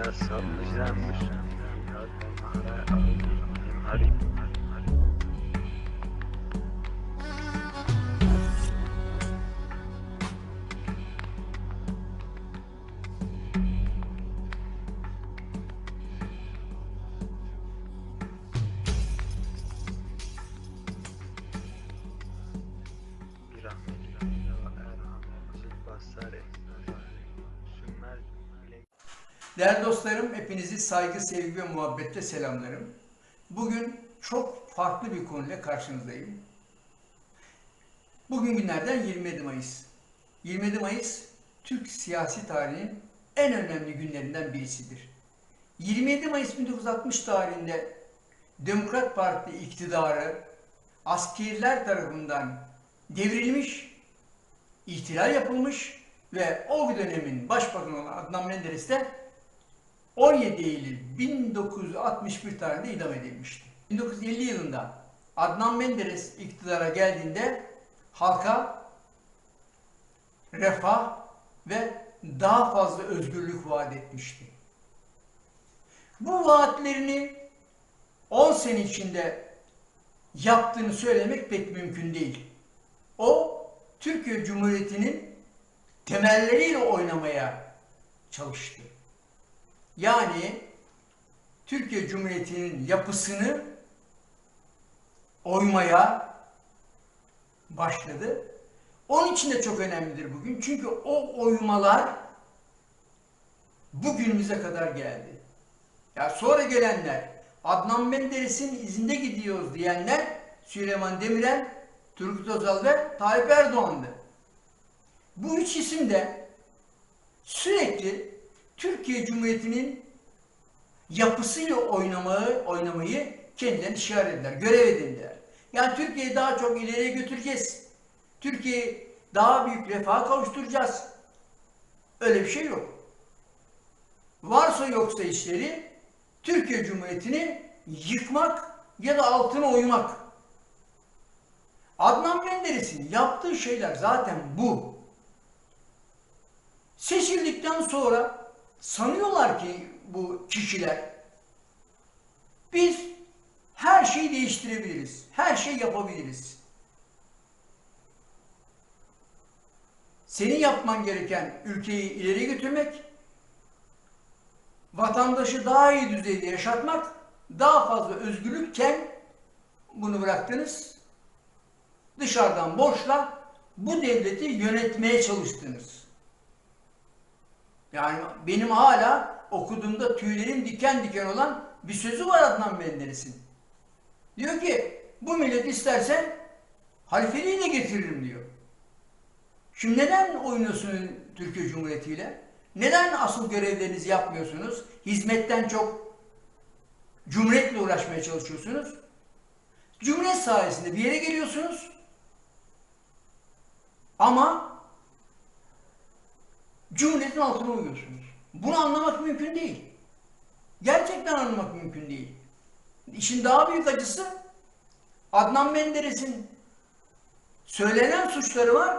دست سال پیش زن یاد آره آره آره. Değerli dostlarım, hepinizi saygı, sevgi ve muhabbetle selamlarım. Bugün çok farklı bir konuyla karşınızdayım. Bugün günlerden 27 Mayıs. 27 Mayıs, Türk siyasi tarihinin en önemli günlerinden birisidir. 27 Mayıs 1960 tarihinde Demokrat Parti iktidarı askeriler tarafından devrilmiş, ihtilal yapılmış ve o dönemin başbakanı olan Adnan Menderes de 17 Eylül 1961 tarihinde idam edilmişti. 1950 yılında Adnan Menderes iktidara geldiğinde halka refah ve daha fazla özgürlük vaat etmişti. Bu vaatlerini 10 sene içinde yaptığını söylemek pek mümkün değil. O Türkiye Cumhuriyeti'nin temelleriyle oynamaya çalıştı. Yani Türkiye Cumhuriyeti'nin yapısını oymaya başladı. Onun için de çok önemlidir bugün. Çünkü o oymalar bugünümüze kadar geldi. Ya sonra gelenler, Adnan Menderes'in izinde gidiyoruz diyenler Süleyman Demirel, Turgut Özal ve Tayyip Erdoğan'dı. Bu üç isim de sürekli Türkiye Cumhuriyeti'nin yapısıyla oynamayı, oynamayı kendilerine işaret ettiler, görev edindiler. Yani Türkiye'yi daha çok ileriye götüreceğiz. Türkiye'yi daha büyük refaha kavuşturacağız. Öyle bir şey yok. Varsa yoksa işleri Türkiye Cumhuriyeti'ni yıkmak ya da altına oymak. Adnan Menderes'in yaptığı şeyler zaten bu. Seçildikten sonra sanıyorlar ki bu kişiler biz her şeyi değiştirebiliriz. Her şey yapabiliriz. Senin yapman gereken ülkeyi ileri götürmek, vatandaşı daha iyi düzeyde yaşatmak, daha fazla özgürlükken bunu bıraktınız. Dışarıdan borçla bu devleti yönetmeye çalıştınız. Yani benim hala okuduğumda tüylerim diken diken olan bir sözü var Adnan Menderes'in. Diyor ki bu millet istersen halifeliği de getiririm diyor. Şimdi neden oynuyorsunuz Türkiye Cumhuriyeti ile? Neden asıl görevlerinizi yapmıyorsunuz? Hizmetten çok cumhuriyetle uğraşmaya çalışıyorsunuz. Cumhuriyet sayesinde bir yere geliyorsunuz. Ama Cumhuriyetin altına uyuyorsunuz. Bunu anlamak mümkün değil. Gerçekten anlamak mümkün değil. İşin daha büyük acısı Adnan Menderes'in söylenen suçları var,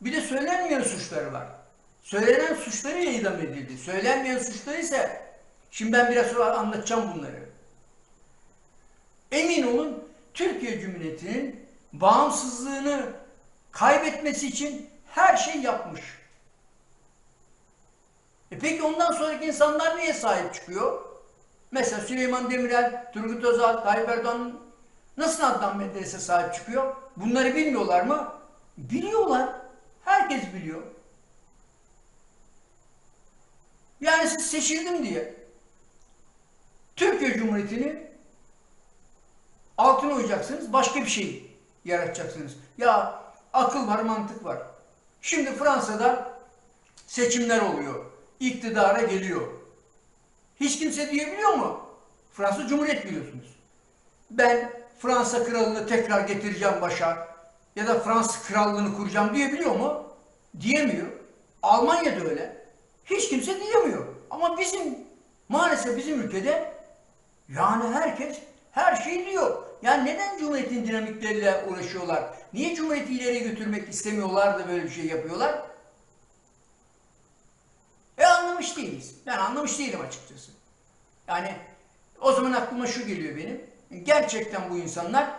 bir de söylenmeyen suçları var. Söylenen suçlarıyla idam edildi. Söylenmeyen suçları ise şimdi ben biraz sonra anlatacağım bunları. Emin olun Türkiye Cumhuriyeti'nin bağımsızlığını kaybetmesi için her şey yapmış. E peki ondan sonraki insanlar niye sahip çıkıyor? Mesela Süleyman Demirel, Turgut Özal, Tayyip Erdoğan nasıl Adnan Menderes'e sahip çıkıyor? Bunları bilmiyorlar mı? Biliyorlar. Herkes biliyor. Yani siz seçildim diye Türkiye Cumhuriyeti'ni altına uyacaksınız, başka bir şey yaratacaksınız. Ya akıl var, mantık var. Şimdi Fransa'da seçimler oluyor. İktidara geliyor. Hiç kimse diyebiliyor mu? Fransa Cumhuriyet biliyorsunuz. Ben Fransa kralını tekrar getireceğim başa ya da Fransız krallığını kuracağım diyebiliyor mu? Diyemiyor. Almanya'da öyle. Hiç kimse diyemiyor. Ama bizim maalesef bizim ülkede yani herkes her şeyi diyor. Yani neden Cumhuriyet'in dinamikleriyle uğraşıyorlar? Niye Cumhuriyet'i ileri götürmek istemiyorlar da böyle bir şey yapıyorlar? Anlamış değiliz. Ben anlamış değilim açıkçası. Yani o zaman aklıma şu geliyor benim. Gerçekten bu insanlar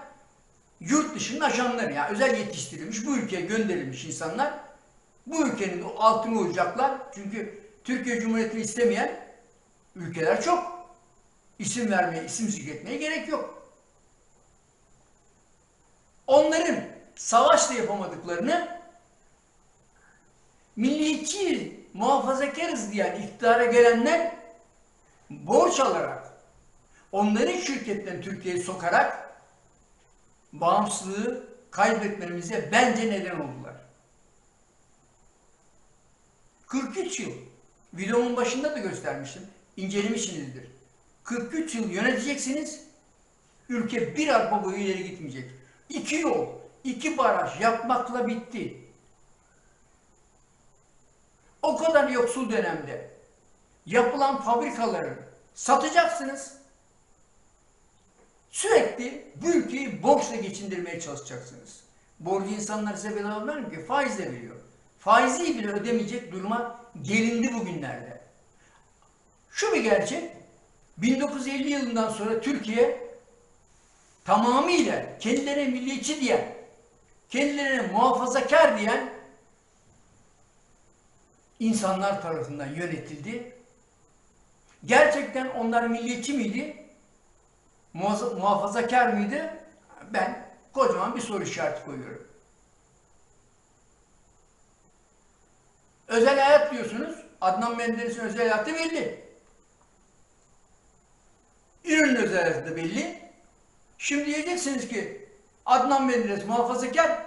yurt dışının ajanları yani özel yetiştirilmiş bu ülkeye gönderilmiş insanlar bu ülkenin altını oyacaklar. Çünkü Türkiye Cumhuriyeti'ni istemeyen ülkeler çok. İsim vermeye, isim zikretmeye gerek yok. Onların savaşla yapamadıklarını milliyetçi, muhafazakarız diyen iktidara gelenler borç alarak, onların şirketlerini Türkiye'ye sokarak bağımsızlığı kaybetmemize bence neden oldular. 43 yıl, videomun başında da göstermiştim, incelemişsinizdir. 43 yıl yöneteceksiniz, ülke bir arpa boyu ileri gitmeyecek. İki yol, iki baraj yapmakla bitti. O kadar yoksul dönemde yapılan fabrikaları satacaksınız. Sürekli bu ülkeyi borçla geçindirmeye çalışacaksınız. Borcu insanlar size bedava vermiyor ki faizle veriyor. Faizi bile ödemeyecek duruma gelindi bugünlerde. Şu bir gerçek, 1950 yılından sonra Türkiye tamamıyla kendilerine milliyetçi diyen, kendilerine muhafazakar diyen insanlar tarafından yönetildi. Gerçekten onlar milliyetçi miydi? Muhafazakar mıydı? Ben kocaman bir soru işareti koyuyorum. Özel hayat diyorsunuz. Adnan Menderes'in özel hayatı belli. İnönü'nün özel hayatı da belli. Şimdi diyeceksiniz ki Adnan Menderes muhafazakar,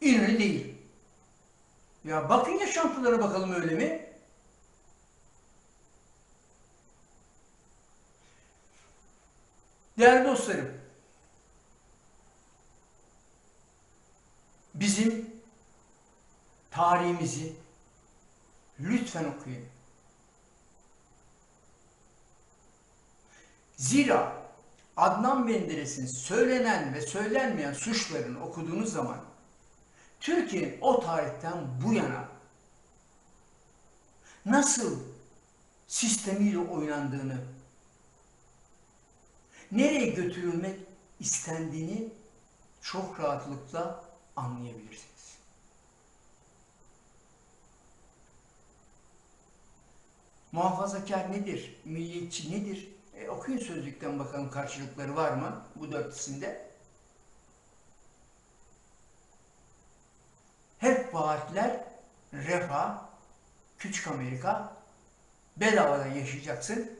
İnönü değil. Ya bakın yaşantılara bakalım öyle mi? Değerli dostlarım, bizim tarihimizi lütfen okuyun. Zira Adnan Menderes'in söylenen ve söylenmeyen suçlarını okuduğunuz zaman Türkiye'nin o tarihten bu yana nasıl sistemiyle oynandığını, nereye götürülmek istendiğini çok rahatlıkla anlayabilirsiniz. Muhafazakar nedir? Milliyetçi nedir? E, okuyun sözlükten bakalım karşılıkları var mı bu dörtlüsünde? Hep vaatler, refah, küçük Amerika, bedavadan yaşayacaksın.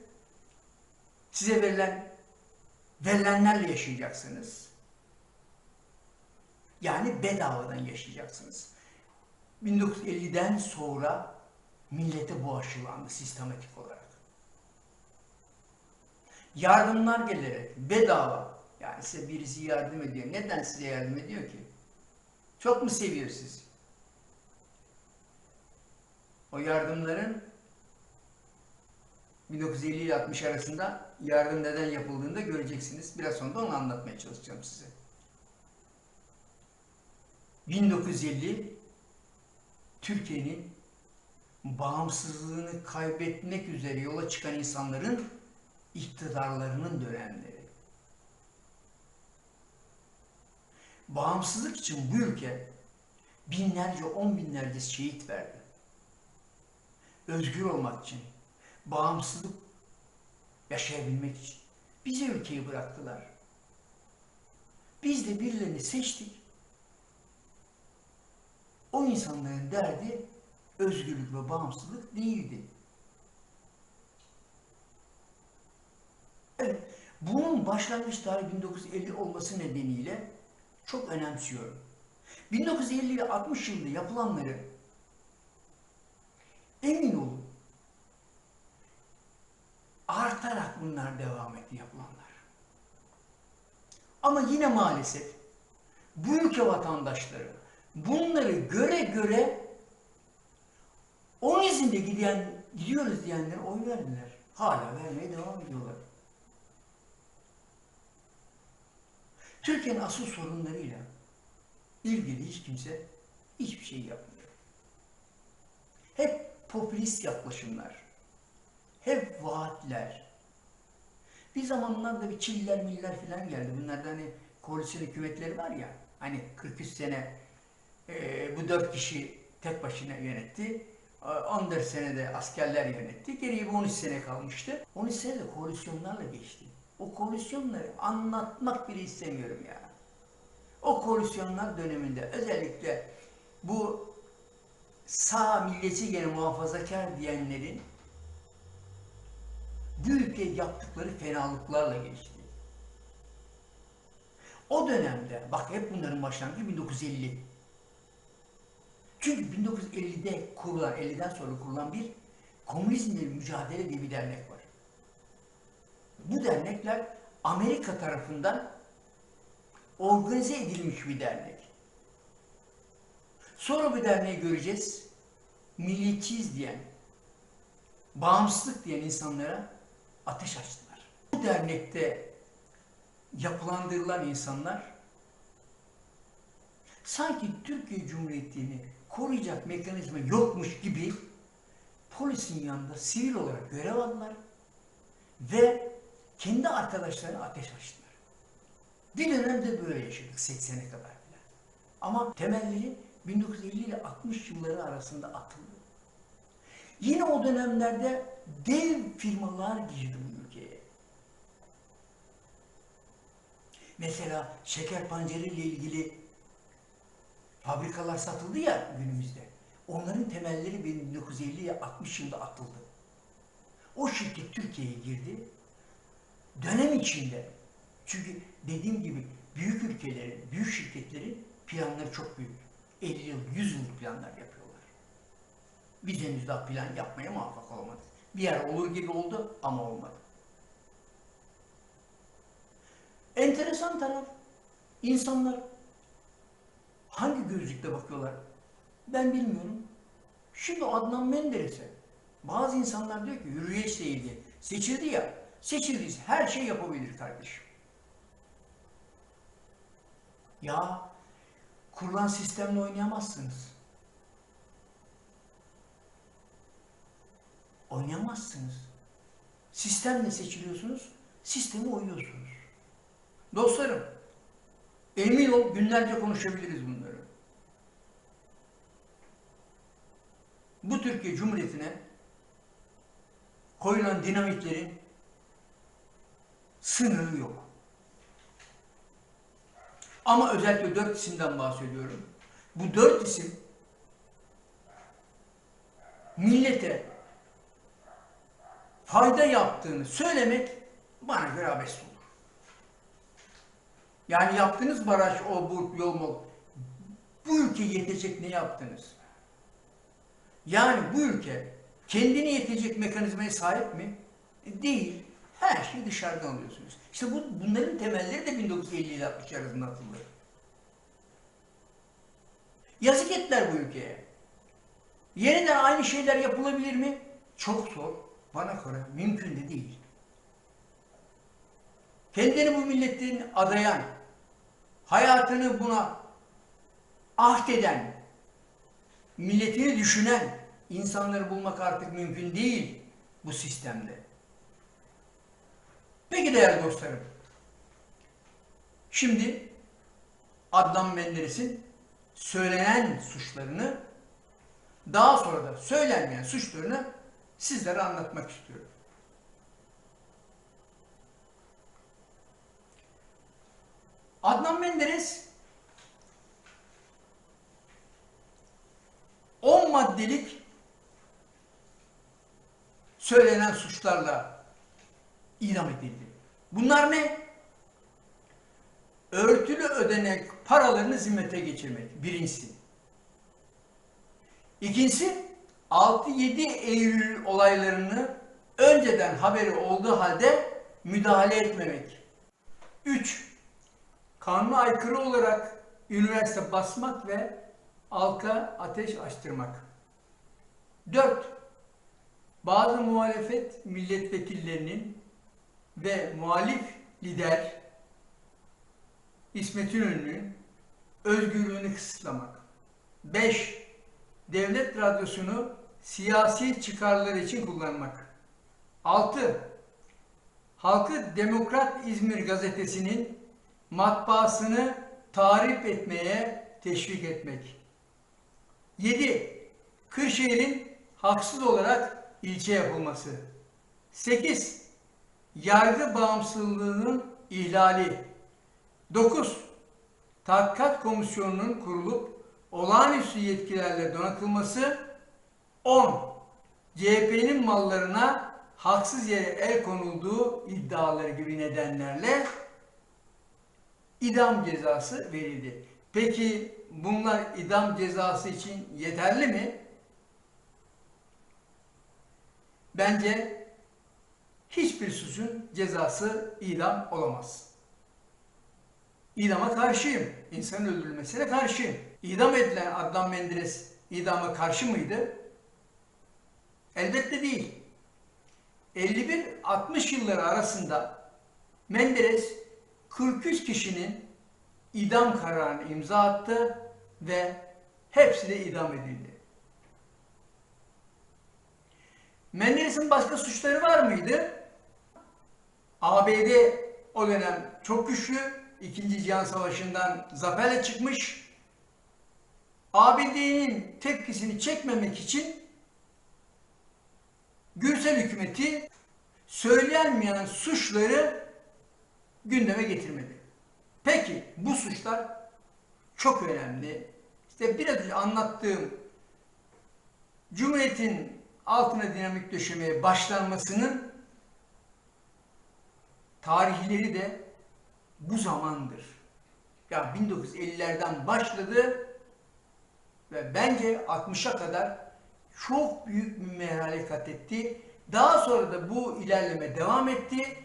Size verilen, verilenlerle yaşayacaksınız. Yani bedavadan yaşayacaksınız. 1950'den sonra millete bu aşılandı sistematik olarak. Yardımlar gelerek bedava yani size birisi yardım ediyor. Neden size yardım ediyor ki? Çok mu seviyor sizi? O yardımların 1950 ile 60 arasında yardım neden yapıldığını da göreceksiniz. Biraz sonra da onu anlatmaya çalışacağım size. 1950 Türkiye'nin bağımsızlığını kaybetmek üzere yola çıkan insanların iktidarlarının dönemleri. Bağımsızlık için bu ülke binlerce, on binlerce şehit verdi. Özgür olmak için, bağımsızlık yaşayabilmek için bize ülkeyi bıraktılar. Biz de birilerini seçtik. O insanların derdi özgürlük ve bağımsızlık değildi. Evet, bunun başlangıç tarihi 1950 olması nedeniyle çok önemsiyorum. 1950 ile 60 yılında yapılanları emin olun artarak bunlar devam etti yapılanlar. Ama yine maalesef bu ülke vatandaşları bunları göre göre onun izinde giden, gidiyoruz diyenlere oy verdiler. Hala vermeye devam ediyorlar. Türkiye'nin asıl sorunlarıyla ilgili hiç kimse hiçbir şey yapmıyor. Popülist yaklaşımlar. Hep vaatler. Bir zamanlarda bir Çiller miller falan geldi. Bunlarda hani koalisyon hükümetleri var ya. Hani 43 sene e, bu dört kişi tek başına yönetti. E, 14 senede askerler yönetti. Geriye bir 13 sene kalmıştı. 13 sene de koalisyonlarla geçti. O koalisyonları anlatmak bile istemiyorum ya. O koalisyonlar döneminde özellikle bu sağ milleti gene muhafazakar diyenlerin bu ülkeye yaptıkları fenalıklarla geçti. O dönemde, bak hep bunların başlangıcı 1950. Çünkü 1950'de kurulan, 50'den sonra kurulan bir komünizmle mücadele diye bir dernek var. Bu dernekler Amerika tarafından organize edilmiş bir dernek. Sonra bu derneği göreceğiz. Milliyetçiyiz diyen, bağımsızlık diyen insanlara ateş açtılar. Bu dernekte yapılandırılan insanlar sanki Türkiye Cumhuriyeti'ni koruyacak mekanizma yokmuş gibi polisin yanında sivil olarak görev aldılar ve kendi arkadaşlarına ateş açtılar. Bir dönemde böyle yaşadık 80'e kadar bile. Ama temelleri 1950 ile 60 yılları arasında atıldı. Yine o dönemlerde dev firmalar girdi bu ülkeye. Mesela şeker pancarı ile ilgili fabrikalar satıldı ya günümüzde. Onların temelleri 1950 ile 60 yılında atıldı. O şirket Türkiye'ye girdi. Dönem içinde çünkü dediğim gibi büyük ülkelerin, büyük şirketlerin planları çok büyük. 50 yıl, 100 yıllık planlar yapıyorlar. Biz henüz daha plan yapmaya muvaffak olamadık. Bir yer olur gibi oldu ama olmadı. Enteresan taraf, insanlar hangi gözlükle bakıyorlar ben bilmiyorum. Şimdi Adnan Menderes'e bazı insanlar diyor ki yürüyüşle ilgili seçildi ya, seçildiyse her şey yapabilir kardeşim. Ya kurulan sistemle oynayamazsınız. Oynayamazsınız. Sistemle seçiliyorsunuz, sisteme uyuyorsunuz. Dostlarım, emin ol günlerce konuşabiliriz bunları. Bu Türkiye Cumhuriyeti'ne koyulan dinamitlerin sınırı yok. Ama özellikle dört isimden bahsediyorum. Bu dört isim millete fayda yaptığını söylemek bana göre abes olur. Yani yaptığınız baraj, o bu yol mu? Bu ülke yetecek ne yaptınız? Yani bu ülke kendine yetecek mekanizmaya sahip mi? E, değil. Her şeyi dışarıdan alıyorsunuz. İşte bu, bunların temelleri de 1950 ile 60 arasında atıldı. Yazık ettiler bu ülkeye. Yeniden aynı şeyler yapılabilir mi? Çok zor. Bana göre mümkün de değil. Kendini bu milletin adayan, hayatını buna ahdeden, milletini düşünen insanları bulmak artık mümkün değil bu sistemde. Peki değerli dostlarım, şimdi Adnan Menderes'in söylenen suçlarını daha sonra da söylenmeyen suçlarını sizlere anlatmak istiyorum. Adnan Menderes 10 maddelik söylenen suçlarla idam edildi. Bunlar ne? Örtülü ödenek paralarını zimmete geçirmek. Birincisi. İkincisi 6-7 Eylül olaylarını önceden haberi olduğu halde müdahale etmemek. 3. Kanuna aykırı olarak üniversite basmak ve halka ateş açtırmak. 4. Bazı muhalefet milletvekillerinin ve muhalif lider İsmet İnönü'nün özgürlüğünü kısıtlamak. 5. Devlet radyosunu siyasi çıkarlar için kullanmak. 6. Halkı Demokrat İzmir gazetesinin matbaasını tarif etmeye teşvik etmek. 7. Kırşehir'in haksız olarak ilçe yapılması. 8. Yargı bağımsızlığının ihlali. 9. Tahkikat Komisyonu'nun kurulup olağanüstü yetkilerle donatılması. 10. CHP'nin mallarına haksız yere el konulduğu iddiaları gibi nedenlerle idam cezası verildi. Peki bunlar idam cezası için yeterli mi? Bence hiçbir suçun cezası idam olamaz. İdama karşıyım. İnsanın öldürülmesine karşıyım. İdam edilen Adnan Menderes idama karşı mıydı? Elbette değil. 51-60 yılları arasında Menderes 43 kişinin idam kararını imza attı ve hepsi de idam edildi. Menderes'in başka suçları var mıydı? ABD o dönem çok güçlü. İkinci Cihan Savaşı'ndan zaferle çıkmış. ABD'nin tepkisini çekmemek için Gürsel hükümeti söylenmeyen suçları gündeme getirmedi. Peki bu suçlar çok önemli. İşte biraz önce anlattığım Cumhuriyet'in altına dinamik döşemeye başlanmasının tarihleri de bu zamandır. Ya 1950'lerden başladı ve bence 60'a kadar çok büyük bir merhale kat etti. Daha sonra da bu ilerleme devam etti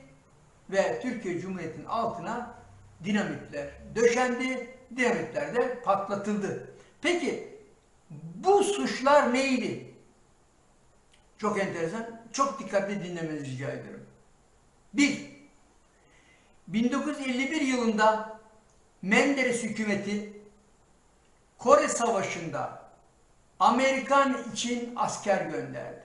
ve Türkiye Cumhuriyeti'nin altına dinamitler döşendi, dinamitler de patlatıldı. Peki bu suçlar neydi? Çok enteresan, çok dikkatli dinlemenizi rica ediyorum. Bir, 1951 yılında Menderes hükümeti Kore Savaşı'nda Amerikan için asker gönderdi.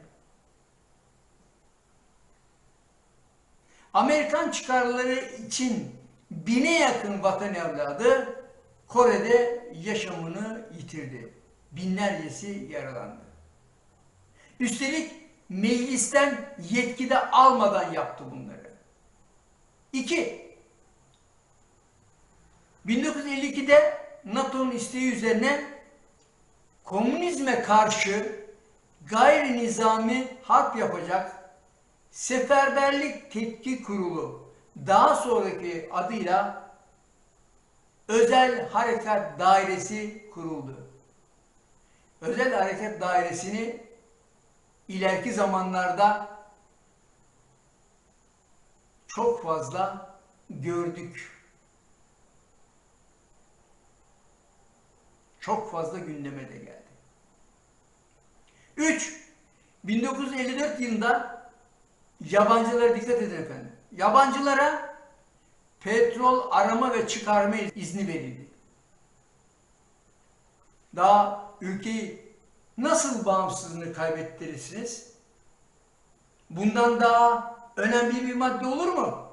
Amerikan çıkarları için bine yakın vatan evladı Kore'de yaşamını yitirdi. Binlercesi yaralandı. Üstelik meclisten yetkide almadan yaptı bunları. İki, 1952'de NATO'nun isteği üzerine komünizme karşı gayri nizami harp yapacak Seferberlik Tetkik Kurulu daha sonraki adıyla Özel Harekat Dairesi kuruldu. Özel Harekat Dairesi'ni ileriki zamanlarda çok fazla gördük. Çok fazla gündeme de geldi. 3. 1954 yılında yabancılara dikkat edin efendim. Yabancılara petrol arama ve çıkarma izni verildi. Daha ülkeyi nasıl bağımsızlığını kaybettirirsiniz? Bundan daha önemli bir madde olur mu?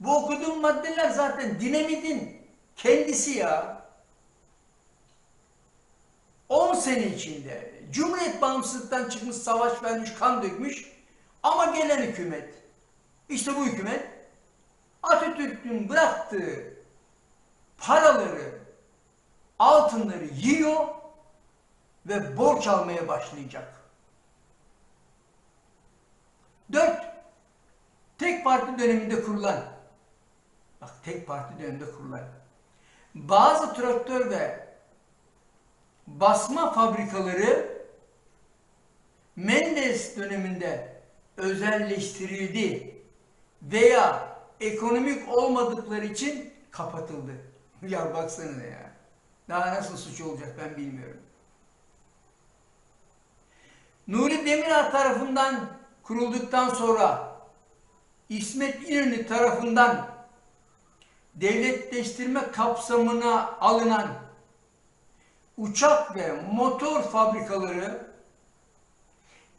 Bu okuduğum maddeler zaten dinamitin kendisi ya. 10 sene içinde Cumhuriyet bağımsızlıktan çıkmış, savaş vermiş, kan dökmüş ama gelen hükümet, işte bu hükümet Atatürk'ün bıraktığı paraları, altınları yiyor ve borç almaya başlayacak. Dört, tek parti döneminde kurulan, bak tek parti döneminde kurulan, bazı traktör ve basma fabrikaları Menderes döneminde özelleştirildi veya ekonomik olmadıkları için kapatıldı. ya baksana ya. Daha nasıl suç olacak ben bilmiyorum. Nuri Demirel tarafından kurulduktan sonra İsmet İnönü tarafından devletleştirme kapsamına alınan uçak ve motor fabrikaları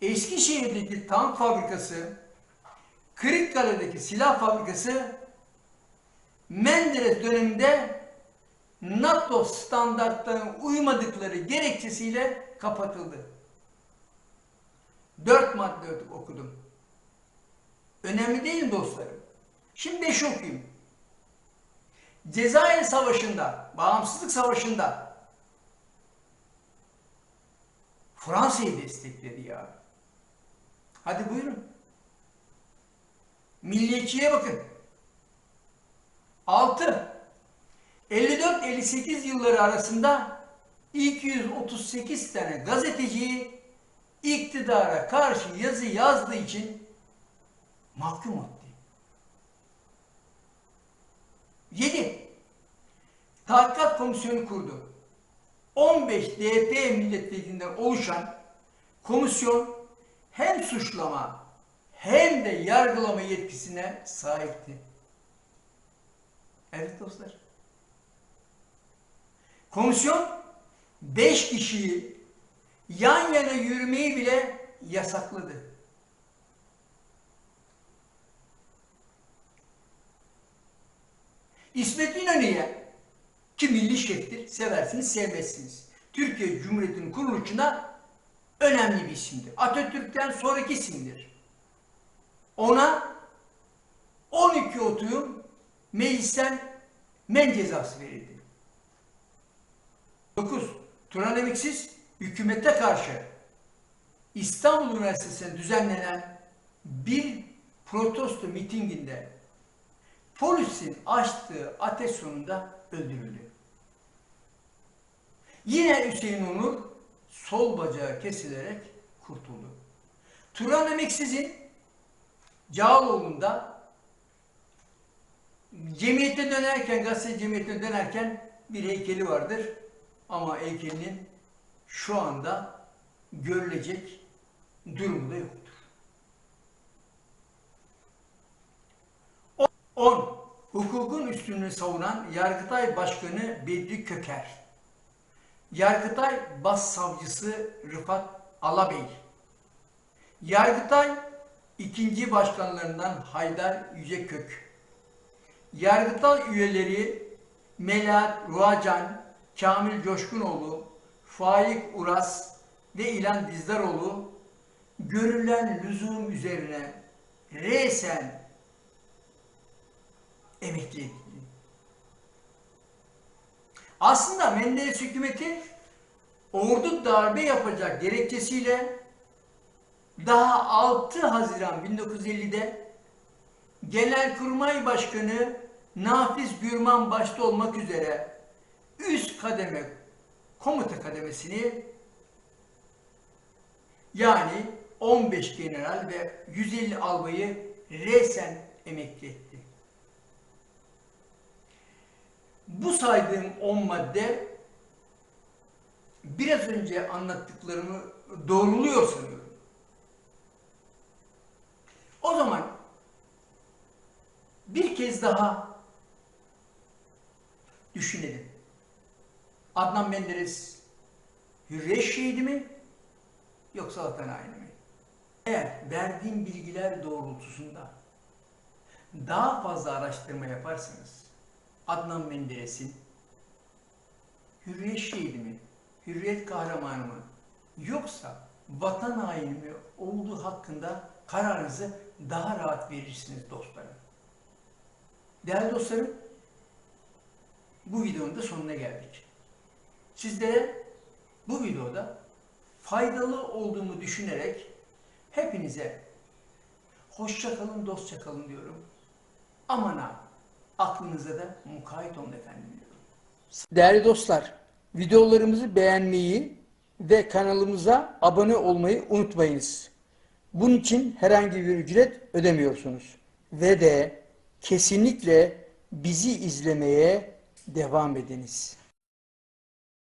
Eskişehir'deki tank fabrikası, Kırıkkale'deki silah fabrikası Menderes döneminde NATO standartlarına uymadıkları gerekçesiyle kapatıldı. Dört madde okudum. Önemli değil dostlarım? Şimdi beş okuyayım. Cezayir Savaşı'nda, Bağımsızlık Savaşı'nda Fransa'yı destekledi ya. Hadi buyurun. Milliyetçiye bakın. 6. 54-58 yılları arasında 238 tane gazeteciyi iktidara karşı yazı yazdığı için mahkum etti. 7. Tahkikat Komisyonu kurdu. 15 DP milletvekilinden oluşan komisyon hem suçlama hem de yargılama yetkisine sahipti. Evet dostlar. Komisyon 5 kişiyi yan yana yürümeyi bile yasakladı. İsmet İnönü'ye ki milli şeftir, seversiniz, sevmezsiniz. Türkiye Cumhuriyeti'nin kuruluşunda önemli bir isimdir. Atatürk'ten sonraki isimdir. Ona 12 otuyum meclisten men cezası verildi. 9. Turan Emiksiz hükümete karşı İstanbul Üniversitesi'nde düzenlenen bir protesto mitinginde polisin açtığı ateş sonunda öldürüldü. Yine Hüseyin Onur sol bacağı kesilerek kurtuldu. Turan Emeksiz'in Cağaloğlu'nda cemiyete dönerken, gazete cemiyetine dönerken bir heykeli vardır. Ama heykelinin şu anda görülecek durumu da yoktur. 10. Hukukun üstünlüğünü savunan Yargıtay Başkanı Bedri Köker. Yargıtay Başsavcısı Rıfat Alabey. Yargıtay ikinci başkanlarından Haydar Yücekök. Yargıtay üyeleri Melahat Ruacan, Kamil Coşkunoğlu, Faik Uras ve İlan Dizdaroğlu görülen lüzum üzerine resen emekli. Aslında Menderes hükümeti ordu darbe yapacak gerekçesiyle daha 6 Haziran 1950'de Genelkurmay Başkanı Nafiz Gürman başta olmak üzere üst kademe komuta kademesini yani 15 general ve 150 albayı resen emekli etti. Bu saydığım 10 madde biraz önce anlattıklarımı doğruluyor sanıyorum. O zaman bir kez daha düşünelim. Adnan Menderes hürriyet şehidi mi yoksa vatan haini mi? Eğer verdiğim bilgiler doğrultusunda daha fazla araştırma yaparsanız Adnan Menderes'in hürriyet şehidi mi, hürriyet kahramanı mı yoksa vatan haini mi olduğu hakkında kararınızı daha rahat verirsiniz dostlarım. Değerli dostlarım, bu videonun da sonuna geldik. Sizlere bu videoda faydalı olduğumu düşünerek hepinize hoşça kalın, dostça kalın diyorum. Aman ha, aklınıza da mukayyet olun efendim. Değerli dostlar, videolarımızı beğenmeyi ve kanalımıza abone olmayı unutmayınız. Bunun için herhangi bir ücret ödemiyorsunuz. Ve de kesinlikle bizi izlemeye devam ediniz.